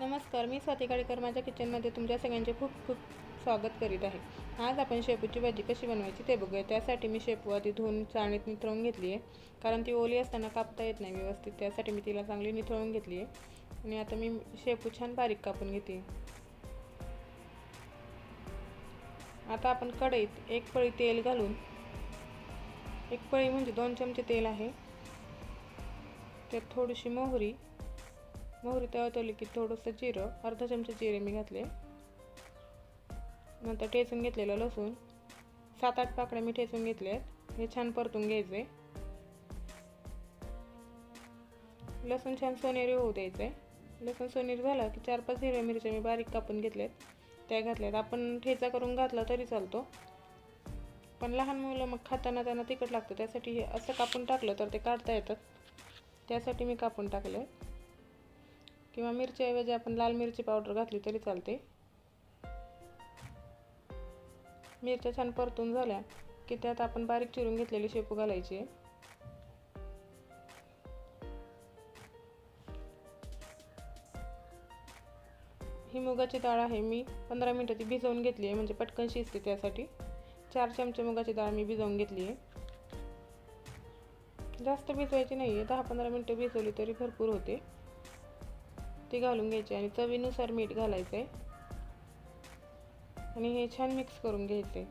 नमस्कार मी स्वाती गाडेकर माझ्या किचनमध्ये तुमच्या सगळ्यांचे खूप खूप स्वागत करीत आहे. आज आपण शेपूची भाजी कशी बनवायची ते बघूया. त्यासाठी मी शेपू आधी धुवून चाळणीत निथळून घेतली आहे. कारण ती ओली असताना कापता येत नाही व्यवस्थित. त्यासाठी मी तिला चांगली निथळून घेतली आहे. आणि आता मी शेपू छान बारीक कापून घेते. आता आपण कढईत एक पळी तेल घालून एक पळी म्हणजे दोन चमचे तेल आहे. त्यात थोडीशी मोहरी मोहरी तळतवली की थोडंसं जिरं अर्धा चमचा जिरे मी घातले. नंतर ठेचून घेतलेलं लसूण. सात आठ पाकळ्या मी ठेचून घेतले आहेत हे छान परतून घ्यायचे लसूण छान सोनेरी होऊ द्यायचे लसूण सोनेरी झाला की चार पाच हिरव्या मिरच्या मी बारीक कापून घेतल्यात. त्या घातल्यात. आपण ठेचा करून घातला तरी चालतो. पण लहान मुलं मग खाताना त्यांना तिखट लागतं. त्यासाठी हे असं कापून टाकलं तर ते काढता येतात. त्यासाठी मी कापून टाकले किंवा मिरच्याऐवजी आपण लाल मिरची पावडर घातली तरी चालते. मिरच्या छान परतून झाल्या की त्यात आपण बारीक चिरून घेतलेली शेपू घालायची ही मुगाची डाळ आहे मी पंधरा मिनटं ती भिजवून घेतली आहे म्हणजे पटकन शिजते त्यासाठी. चार चमचे मुगाची डाळ मी भिजवून घेतली आहे. जास्त भिजवायची नाही आहे दहा पंधरा मिनटं भिजवली तरी भरपूर होते. ती घालून घ्यायची आणि चवीनुसार मीठ घालायचं आहे आणि हे छान मिक्स करून घ्यायचे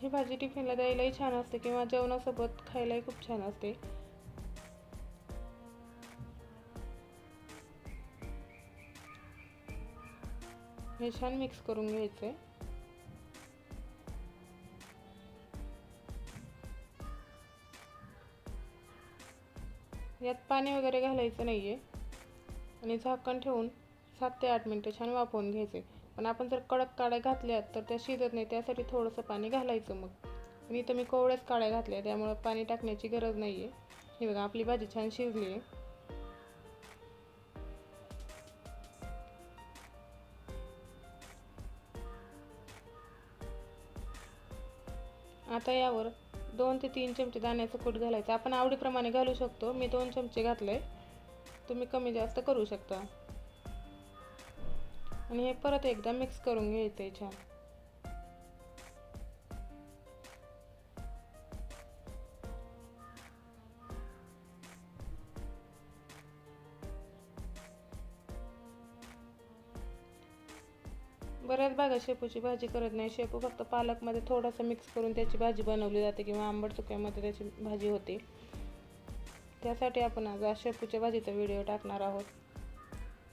ही भाजी टिफिनला द्यायलाही छान असते किंवा जेवणासोबत खायलाही खूप छान असते. हे छान मिक्स करून घ्यायचं आहे यात पाणी वगैरे घालायचं नाही आहे आणि झाकण ठेवून सात ते आठ मिनटं छान वाफवून घ्यायचे. पण आपण जर कडक काड्या घातल्यात तर त्या शिजत नाही त्यासाठी थोडंसं पाणी घालायचं मग. आणि इथं मी कोवळ्याच काड्या घातल्या त्यामुळं पाणी टाकण्याची गरज नाही आहे हे बघा आपली भाजी छान शिजली आहे. आता यावर दोन ते तीन चमचे दाण्याचं कूट घालायचं. आपण आवडीप्रमाणे घालू शकतो. मी दोन चमचे घातले तुम्ही कमी जास्त करू शकता. आणि हे परत एकदा मिक्स करून घ्यायचं आहे छान. बऱ्याच भागात शेपूची भाजी करत नाही. शेपू फक्त पालकमध्ये थोडंसं मिक्स करून त्याची भाजी बनवली जाते किंवा आंबट चुक्यामध्ये त्याची भाजी होते. त्यासाठी आपण आज शेपूच्या भाजीचा व्हिडिओ टाकणार आहोत.